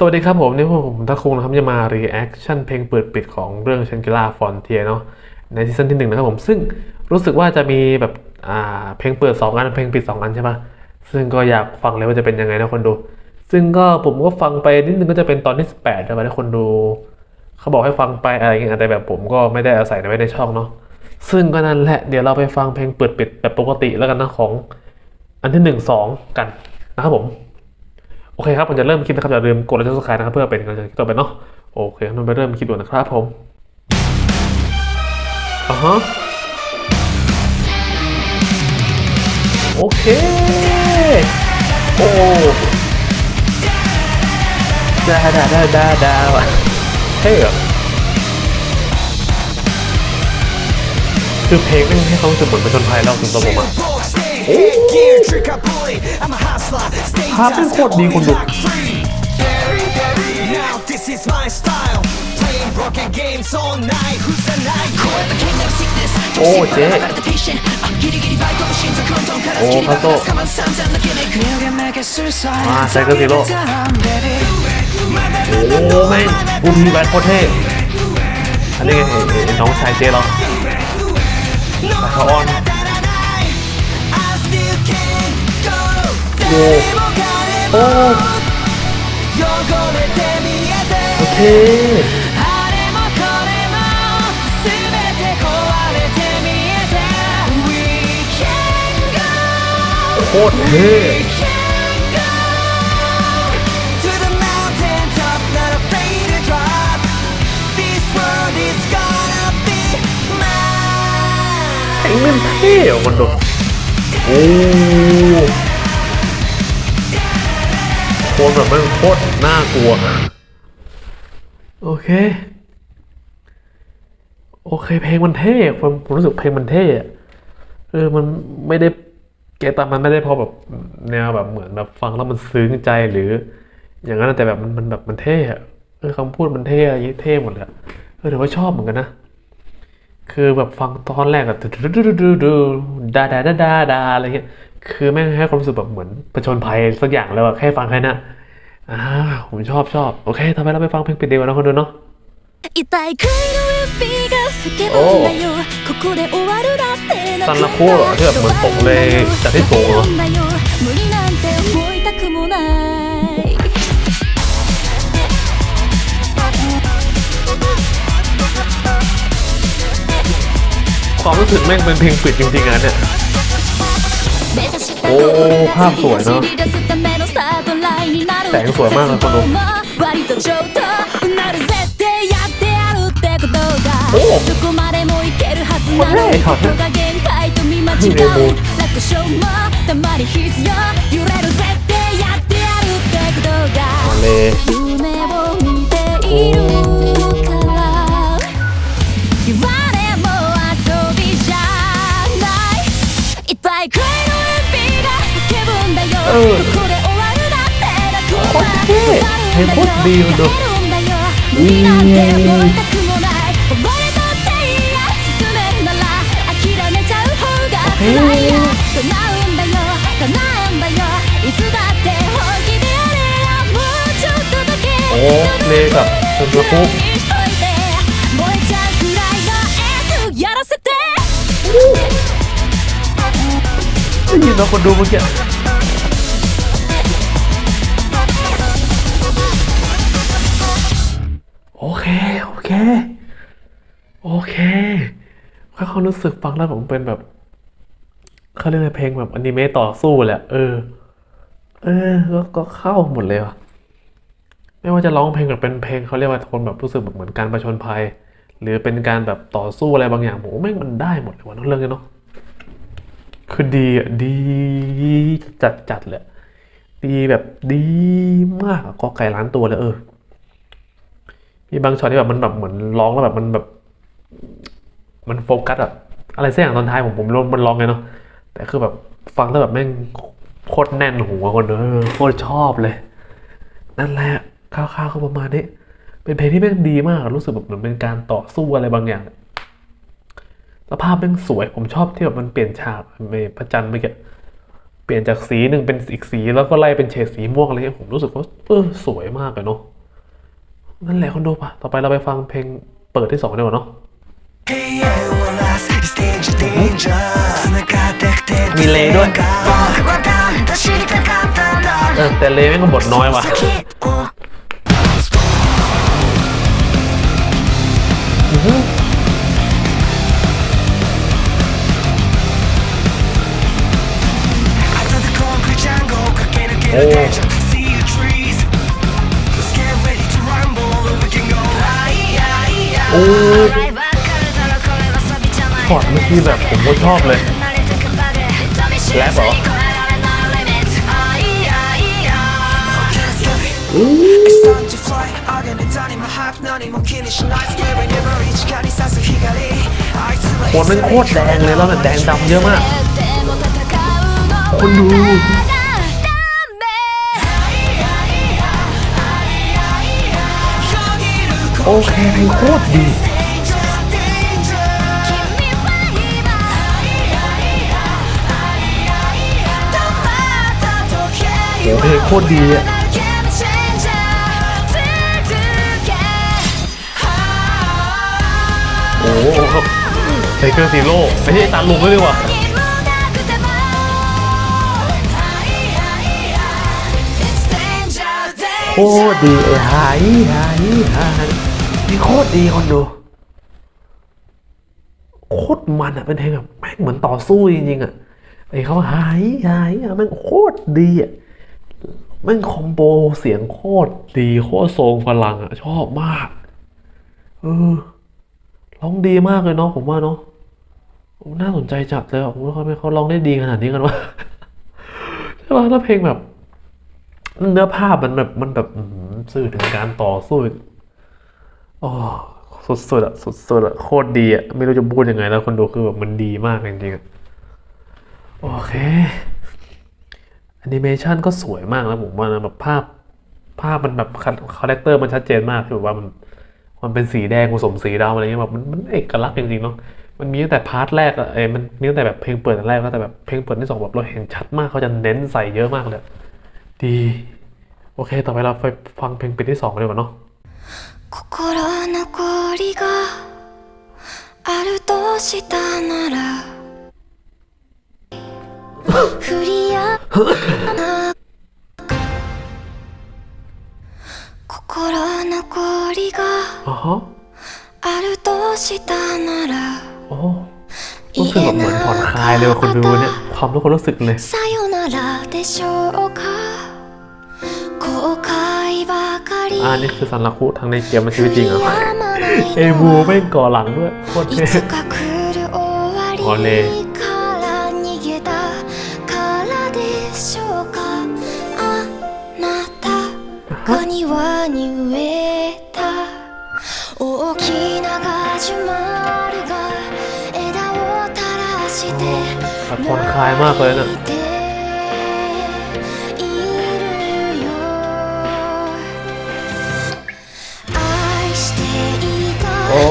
สวัสดีครับผมนี่ผมทักคุงนะครับจะมา reaction เพลงเปิดปิดของเรื่อง Shangri-La Frontier เนาะในซีซั่นที่หนึ่งนะครับผมซึ่งรู้สึกว่าจะมีแบบอ่าเพลงเปิด 2 อันเพลงปิด 2 อันใช่ปะซึ่งก็อยากฟังเลยว่าจะเป็นยังไงนะคนดู ซึ่งก็ผมก็ฟังไปนิดนึงก็จะเป็นตอนที่ 18แล้วนะคนดู เขาบอกให้ฟังไปอะไรอย่างเงี้ยแต่แบบผมก็ไม่ได้อาศัยไว้ในช่องเนาะซึ่งก็นั่นแหละเดี๋ยวเราไปฟังเพลงเปิดปิดแบบปกติแล้วกันนะของอันที่หนึ่งสองกันนะครับผม โอเคครับผมจะเริ่มคลิปนะครับอย่าลืมกดไลค์กดซับสไครต์นะครับเพื่อเป็นกำลังใจคลิปต่อไปเนาะโอเคงั้นไปเริ่มคลิปด่วนนะครับผมอ่าฮะโอเค โอ้ดาดาดาดาดาว่ะเท่อะคือเพลงไม่ให้เขารู้สึกเหมือนเป็นชนภัยแล้วถึงตัวผมอะ ภาพเป็นโคตรดีคุณดู This is my style Playing broken games all night Who's the night โอ้เจ๊โอ้คาโต้มาไซเคิลซีโร่โอ้แม่งบุญมีแบทโคตรเโหโอ้โอเคโคตรเท่ไอ้เงินเท่คนดูโอ้ โคตรแบบมันโคตรน่ากลัว โอเค โอเค เพลงมันเท่ผมผมรู้สึกเพลงมันเท่อะเออมันไม่ได้เกตามันไม่ได้พอแบบแนวแบบเหมือนแบบฟังแล้วมันซึ้งใจหรือ อย่างนั้นแต่แบบมันมันแบบมันเท่อะเออคำพูดมันเท่อะไรเท่หมดเลยเออถือว่าชอบเหมือนกันนะ คือแบบฟังตอนแรกอะดูดูดูดูดูดาดาดาดาดาอะไรเงี้ย คือแม่งให้ความรู้สึกแบบเหมือนประชนภัยสักอย่างแล้วอะแค่ฟังแค่นั้นอ่าผมชอบชอบโอเคทำไมเราไปฟังเพลงปิดเดียวแล้วคนดูเนาะโอ้ซันละคู่เหรอที่แบบเหมือนปกเลยจากที่สูงเหรอความรู้สึกแม่งเป็นเพลงปิดจริงๆนะเนี่ย โอ้ภาพสวยเนาะแสงสวยมากนะคนดูโอ้これね、好像いいね、もう。あれ。おー เออโคตรเท่โคตรดีมันดูนี่โอเคโอ้เพลงแบบสุดๆปุ๊บได้ยินเราคนดูเมื่อกี้ โอเค โอเคค่อยๆรู้สึกฟังแล้วผมเป็นแบบเขาเรียกเพลงแบบอนิเมะต่อสู้แหละเออ เออก็ก็เข้าหมดเลยว่ะ ไม่ว่าจะร้องเพลงหรือเป็นเพลงเขาเรียกว่าคนแบบรู้สึกแบบเหมือนการประชนภัย หรือเป็นการแบบต่อสู้อะไรบางอย่างผมว่าแม่งมันได้หมดเลยว่ะเนอะเรื่องนี้เนาะคือดีอะดีจัดจัดเลยดีแบบดีมากกอไก่ล้านตัวเลยเออ มีบางช็อตที่แบบมันแบบเหมือนร้องแล้วแบบมันแบบ มันโฟกัสอะอะไรสักอย่างตอนท้ายผมผมรู้มันร้องไงเนาะแต่คือแบบฟังแล้วแบบแม่งโคตรแน่นหูอะคนเออโคตรชอบเลย นั่นแหละคร่าวๆก็ประมาณนี้ เป็นเพลงที่แม่งดีมากอะรู้สึกแบบเหมือนเป็นการต่อสู้อะไรบางอย่างแล้วภาพแม่งสวย ผมชอบที่แบบมันเปลี่ยนฉากในพระจันทร์เมื่อกี้เปลี่ยนจากสีหนึ่งเป็นอีกสีแล้วก็ไล่เป็นเฉดสีม่วงอะไรเงี้ยผมรู้สึกว่าเออสวยมากเลยเนาะ นั่นแหละคนดูปะต่อไปเราไปฟังเพลงเปิดที่สองดีกว่าเนาะมีเลด้วยแต่เลแม่งก็บทน้อยว่ะโอ้ โอ้ช็อตเมื่อกี้แบบผมก็ชอบเลยแรปเหรอคนมันโคตรแดงเลยแล้วแบบแดงดำเยอะมากคนดู โอเคเพลงโคตรดีโอเพลงโคตรดีอะโอ้ครับไทเกอร์ซีโร่ไม่ใช่ตาลุงด้วยดีกว่าโคตรดีเออหายหายหาย นี่โคตรดีคนดู โคตรมันอะเป็นเพลงแบบแม่งเหมือนต่อสู้จริงๆอะไอ้เขาหายหายอะแม่งโคตรดีอะแม่งคอมโบเสียงโคตรดีโคตรทรงพลังอะ ชอบมากเออร้องดีมากเลยเนาะผมว่าเนาะน่าสนใจจัดเลยอะผมว่าเขาเขาร้องได้ดีขนาดนี้กันวะใช่ป่ะถ้าเพลงแบบ เนื้อภาพมันแบบมันแบบสื่อถึงการต่อสู้ อ๋อสุดๆอะสุดๆอะโคตรดีอะไม่รู้จะพูดยังไงแล้วคนดูคือแบบมันดีมากจริงๆโอเคแอนิเมชันก็สวยมากนะผมว่านะแบบภาพภาพมันแบบคาแรคเตอร์มันชัดเจนมากคือแบบว่ามันมันเป็นสีแดงผสมสีดำอะไรเงี้ยแบบมันมันเอกลักษณ์จริงๆเนาะมันมีตั้งแต่พาร์ทแรกอะเอ้ยมันมีตั้งแต่แบบเพลงเปิดอันแรกแล้วแต่แบบเพลงเปิดที่สองแบบเราเห็นชัดมากเขาจะเน้นใส่เยอะมากเลยดี โอเค ต่อไปเราไปฟังเพลงปิดที่สองกันดีกว่าเนาะ 心残りがあるとしたなら振り合な心残りが อ๋อฮะ あるとしたなら โอ้รู้สึกแบบเหมือนผ่อนคลายเลยว่ะคนดูเนี่ย ความรู้ความรู้สึกเลย さよならでしょう อ่านี่คือสันลักุทั้งในเกมและชีวิตจริงเหรอเอวูไม่ก่อหลังด้วยโคตรเท่โอเลผ่อนคลายมากเลยนะ โอ้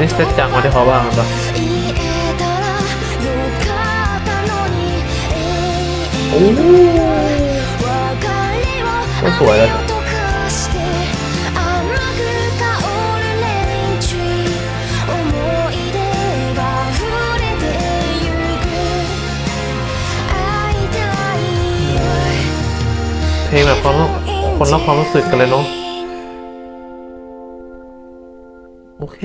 นี่เซตจังมาได้เขาบ้างปะโอ้โหสวยเลย เพลงแบบความคนละความรู้สึกกันเลยเนาะโอเค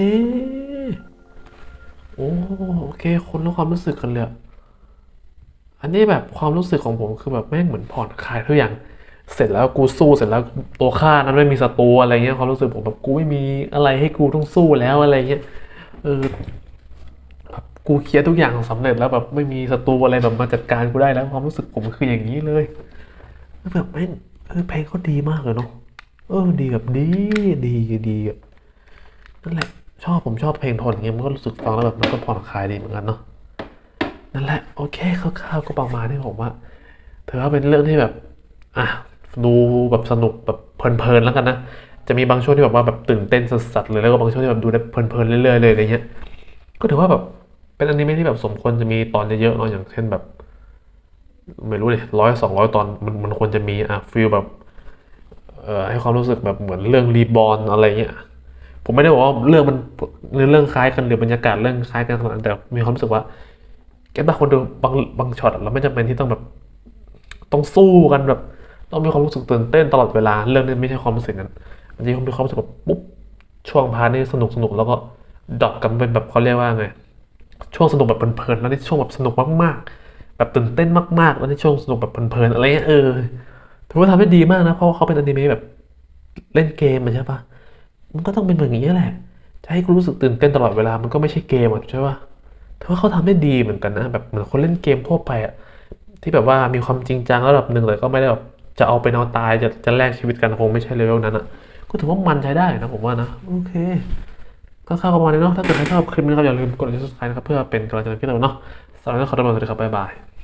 โอ้โอเค คนละความรู้สึกกันเลย อันนี้แบบความรู้สึกของผมคือแบบแม่งเหมือนผ่อนคลายทุกอย่าง เสร็จแล้วกูสู้เสร็จแล้วตัวฆ่านั้นไม่มีศัตรูอะไรเงี้ยความรู้สึกผมแบบกูไม่มีอะไรให้กูต้องสู้แล้วอะไรเงี้ย เออแบบกูเคลียร์ทุกอย่างสำเร็จแล้วแบบไม่มีศัตรูอะไรแบบมาจัดการกูได้แล้วความรู้สึกผมคืออย่างนี้เลย แล้วแบบแม่งเออเพลงเขาดีมากเลยเนาะเออดีแบบดีดีดีอะนั่นแหละ ชอบผมชอบเพลงทนอย่างเงี้ยมันก็รู้สึกฟังแล้วแบบมันก็ผ่อนคลายดีเหมือนกันเนาะนั่นแหละโอเคคร่าวๆก็ประมาณนี้ผมว่าถือว่าเป็นเรื่องที่แบบอะดูแบบสนุกแบบเพลินๆแล้วกันนะจะมีบางช่วงที่แบบว่าแบบตื่นเต้นสัสๆเลยแล้วก็บางช่วงที่แบบดูได้เพลินๆเรื่อยๆเลยอะไรเงี้ยก็ถือว่าแบบเป็นอนิเมะที่แบบสมควรจะมีตอนเยอะๆเนาะอย่างเช่นแบบ ไม่รู้ดิร้อยสองร้อยตอนมันมันควรจะมีอะฟีลแบบเอ่อให้ความรู้สึกแบบเหมือนเรื่องรีบอ n อะไรเงี้ยผมไม่ได้บอกว่าเรื่องมันเรื่องคล้ายกันหรือบรรยากาศเรื่องคล้ายกันขนาดนั้นแต่มีความรู้สึกว่าแกบางคนดูบางบางช็อตเราไม่จำเป็นที่ต้องแบบต้องสู้กันแบบต้องมีความรู้สึกตื่นเต้นตลอดเวลาเรื่องนี้ไม่ใช่ความรู้สึกนั้นมันจะมีความรู้สึกแบบปุ๊บช่วงพาร์ทนี้สนุกสนุกแล้วก็ดรอปกันเป็นแบบเขาเรียกว่าไงช่วงสนุกแบบเพลินๆแล้วนี่ช่วงแบบสนุกมากๆ แบบตื่นเต้นมากๆแล้วนี่ช่วงสนุกแบบเพลินๆอะไรเงี้ยเออถือว่าทำได้ดีมากนะ เพราะว่าเขาเป็นอนิเมะแบบเล่นเกมใช่ปะมันก็ต้องเป็นแบบนี้แหละ จะให้กูรู้สึกตื่นเต้นตลอดเวลา มันก็ไม่ใช่เกมอะใช่ปะถือว่าเขาทำได้ดีเหมือนกันนะ แบบเหมือนคนเล่นเกมทั่วไปอะที่แบบว่ามีความจริงจังระดับหนึ่งเลยก็ไม่ได้แบบจะเอาไปนอาตายจะจะแลกชีวิตกันคงไม่ใช่เลเวลนั้นอะก็ถือว่ามันใช้ได้นะผมว่านะ โอเคก็เข้าประมาณนี้เนาะ ถ้าเกิดใครชอบคลิปนี้ก็อย่าลืมกดไลค์ subscribe นะครับเพื่อเป็นกำลังใจให้เราเนาะ สำหรับวันนี้ขอตัวลาไปก่อนสวัสดีครับบ๊ายบาย